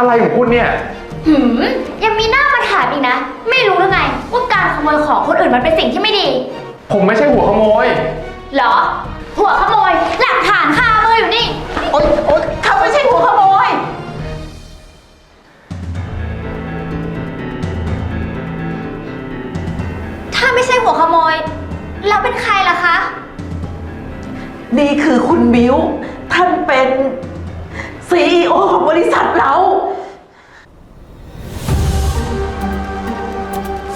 อะไรของคุณเนี่ย หืมยังมีหน้ามาถามอีกนะ ไม่รู้หรือไงว่าการขโมยของคนอื่นมันเป็นสิ่งที่ไม่ดี ผมไม่ใช่หัวขโมย เหรอ หัวขโมย หลักฐานคามืออยู่นี่ โอ๊ยโอ๊ยเขาไม่ใช่หัวขโมย ถ้าไม่ใช่หัวขโมย แล้วเป็นใครล่ะคะ นี่คือคุณมิวท่านเป็น CEO ของบริษัทเรา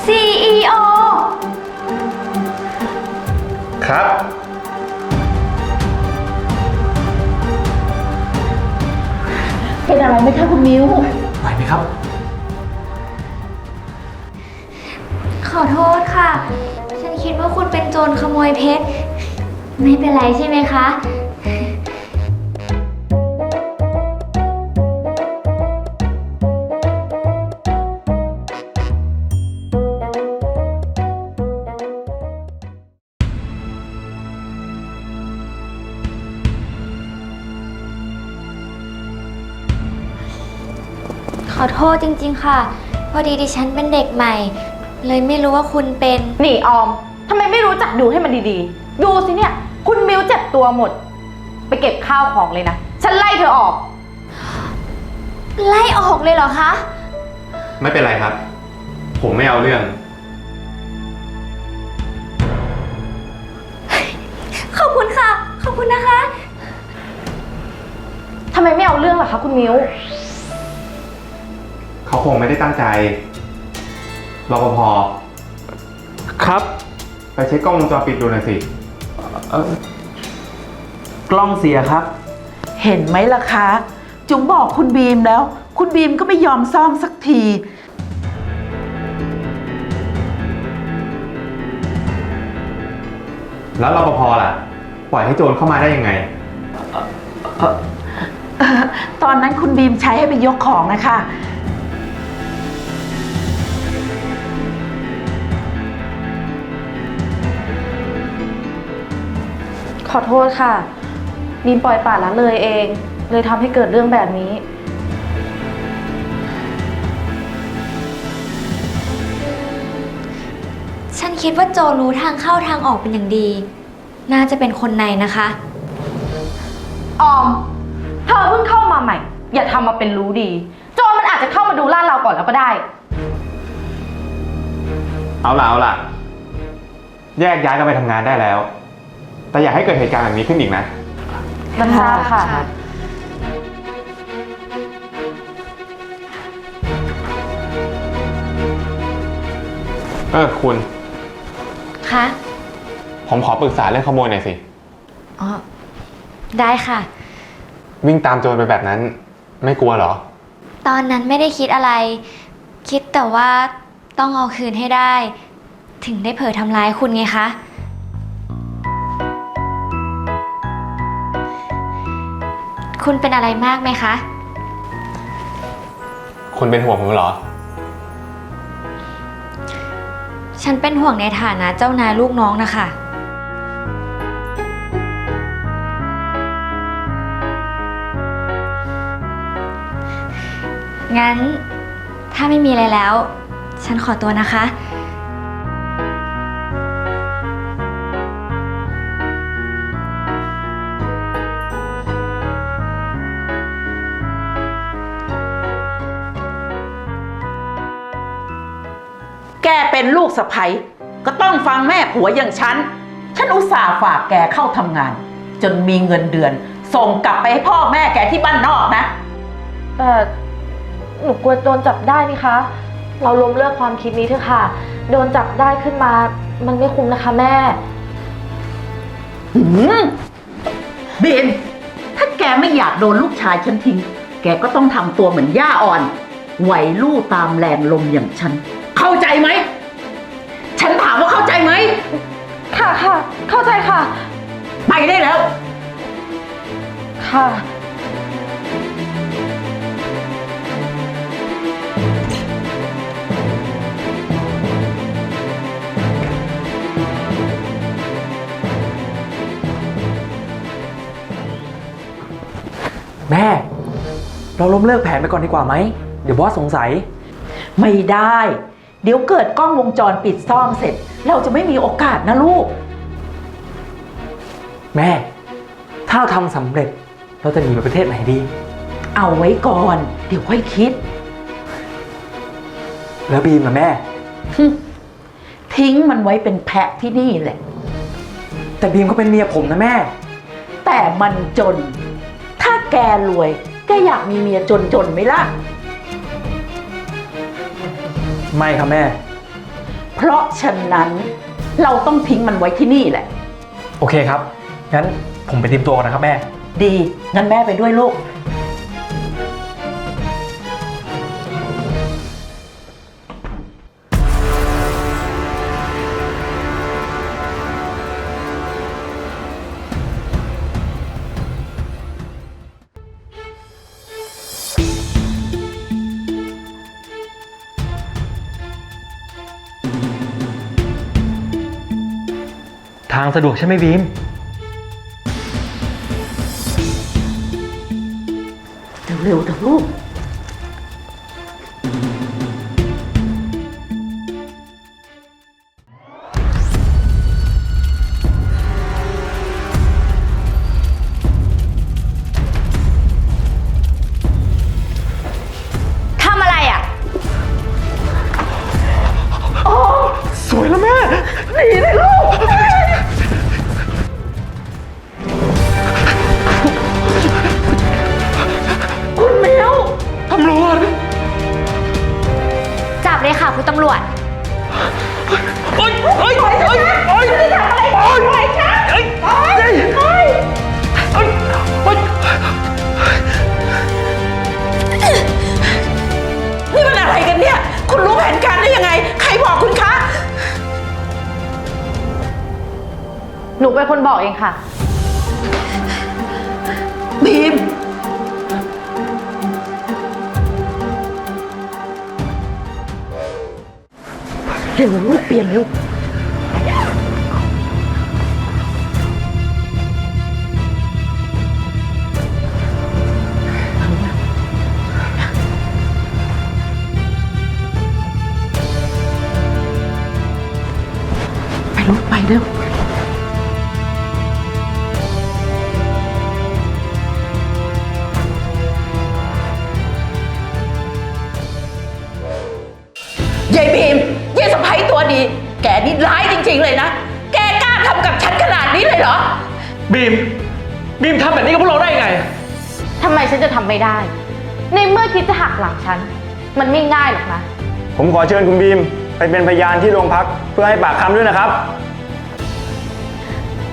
CEO ครับ เป็นอะไรไหมคะคุณมิว ไหวไหมครับ ขอโทษค่ะ ฉันคิดว่าคุณเป็นโจรขโมยเพชร ไม่เป็นไรใช่ไหมคะ ขอโทษจริง ๆ ค่ะ พอดีดิฉันเป็นเด็กใหม่ เลยไม่รู้ว่าคุณเป็น นี่ออม ทำไมไม่รู้จักดูให้มันดีๆ ดูสิเนี่ย คุณมิวเจ็บตัวหมด ไปเก็บข้าวของเลยนะ ฉันไล่เธอออก ไล่ออกเลยเหรอคะ ไม่เป็นไรครับ ผมไม่เอาเรื่อง ขอบคุณค่ะ ขอบคุณนะคะ ทำไมไม่เอาเรื่องล่ะคะคุณมิวเขา คงไม่ได้ตั้งใจรปภครับ ไปเช็คกล้องวงจรปิดดูหน่อยสิกล้องเสียครับ เห็นไหมล่ะคะ จุ๋มบอกคุณบีมแล้ว คุณบีมก็ไม่ยอมซ่อมสักที แล้วรปภล่ะ ปล่อยให้โจรเข้ามาได้ยังไงเอ่อตอนนั้นคุณบีมใช้ให้ไปยกของนะคะ อโทษค่ะ บีมปล่อยป่าละเลยเอง เลยทำให้เกิดเรื่องแบบนี้ ฉันคิดว่าโจรู้ทางเข้าทางออกเป็นอย่างดี น่าจะเป็นคนในนะคะ ออม เธอเพิ่งเข้ามาใหม่ อย่าทำมาเป็นรู้ดี โจรมันอาจจะเข้ามาดูลาดเราก่อนแล้วก็ได้ เอาล่ะเอาล่ะ แยกย้ายกันไปทำงานได้แล้ว แต่อย่าให้เกิดเหตุการณ์แบบนี้ขึ้นอีกนะ รับทราบค่ะ เออคุณคะผมขอปรึกษาเรื่องขโมยหน่อยสิ อ๋อ ได้ค่ะ วิ่งตามโจรไปแบบนั้น ไม่กลัวเหรอ ตอนนั้นไม่ได้คิดอะไร คิดแต่ว่าต้องเอาคืนให้ได้ ถึงได้เผลอทำร้ายคุณไงคะ คุณเป็นอะไรมากไหมคะ คุณเป็นห่วงผมเหรอ ฉันเป็นห่วงในฐานะเจ้านายลูกน้องนะคะ งั้นถ้าไม่มีอะไรแล้ว ฉันขอตัวนะคะ แกเป็นลูกสะใภ้ก็ต้องฟังแม่ผัวอย่างฉัน ฉันอุตส่าห์ฝากแกเข้าทำงาน จนมีเงินเดือน ส่งกลับไปให้พ่อแม่แกที่บ้านนอกนะ แต่หนูกลัวโดนจับได้นี่คะ เราล้มเลิกความคิดนี้เถอะค่ะ โดนจับได้ขึ้นมา มันไม่คุ้มนะคะแม่ หืมบีมถ้าแกไม่อยากโดนลูกชายฉันทิ้ง แกก็ต้องทำตัวเหมือนย่าอ่อน ไหวลู่ตามแรงลมอย่างฉัน เข้าใจค่ะ ไปได้แล้ว ค่ะ แม่ เราล้มเลิกแผนไปก่อนดีกว่าไหม เดี๋ยวบอสสงสัย ไม่ได้ เดี๋ยวเกิดกล้องวงจรปิดซ่อมเสร็จ เราจะไม่มีโอกาสนะลูก แม่ ถ้าเราทำสำเร็จเราจะหนีไปประเทศไหนดี เอาไว้ก่อน เดี๋ยวค่อยคิด แล้วบีมล่ะแม่ ทิ้งมันไว้เป็นแพะที่นี่แหละ แต่บีมก็เป็นเมียผมนะแม่ แต่มันจน ถ้าแกรวย แกอยากมีเมียจนๆไหมล่ะ ไม่ครับแม่ เพราะฉะนั้นเราต้องทิ้งมันไว้ที่นี่แหละ โอเคครับ งั้นผมไปเตรียมตัวก่อนนะครับแม่ ดี งั้นแม่ไปด้วยลูก ทางสะดวกใช่ไหมบีม เร็วๆ เป็นคนบอกเองค่ะ บีม เร็วลูกเปลี่ยนเร็ว ไปลูกไปเร็ว บีม บีมทำแบบนี้กับพวกเราได้ยังไง ทำไมฉันจะทำไม่ได้ ในเมื่อคิดจะหักหลังฉัน มันไม่ง่ายหรอกนะ ผมขอเชิญคุณบีม ไปเป็นพยานที่โรงพักเพื่อให้ปากคำด้วยนะครับ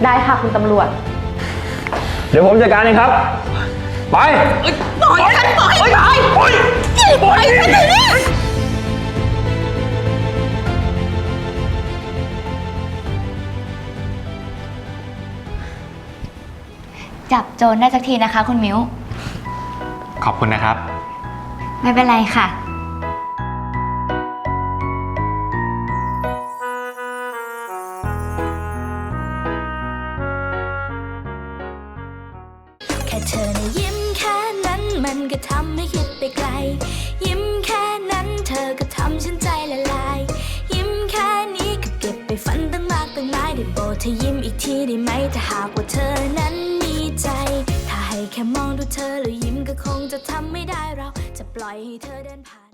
ได้ค่ะคุณตำรวจ เดี๋ยวผมจัดการเองครับ ไป ปล่อยฉันปล่อยปล่อยปล่อยปล่อยฉันเดี๋ยวนี้ จับโจรได้สักทีนะคะ คุณมิ้ว ขอบคุณนะครับ ไม่เป็นไรค่ะ แค่เธอนะยิ้มแค่นั้นมันก็ทำให้คิดไปไกล ค่มองดูเธอแล้วยิ้มก็คงจะทำไม่ได้เราจะปล่อยให้เธอเดินผ่าน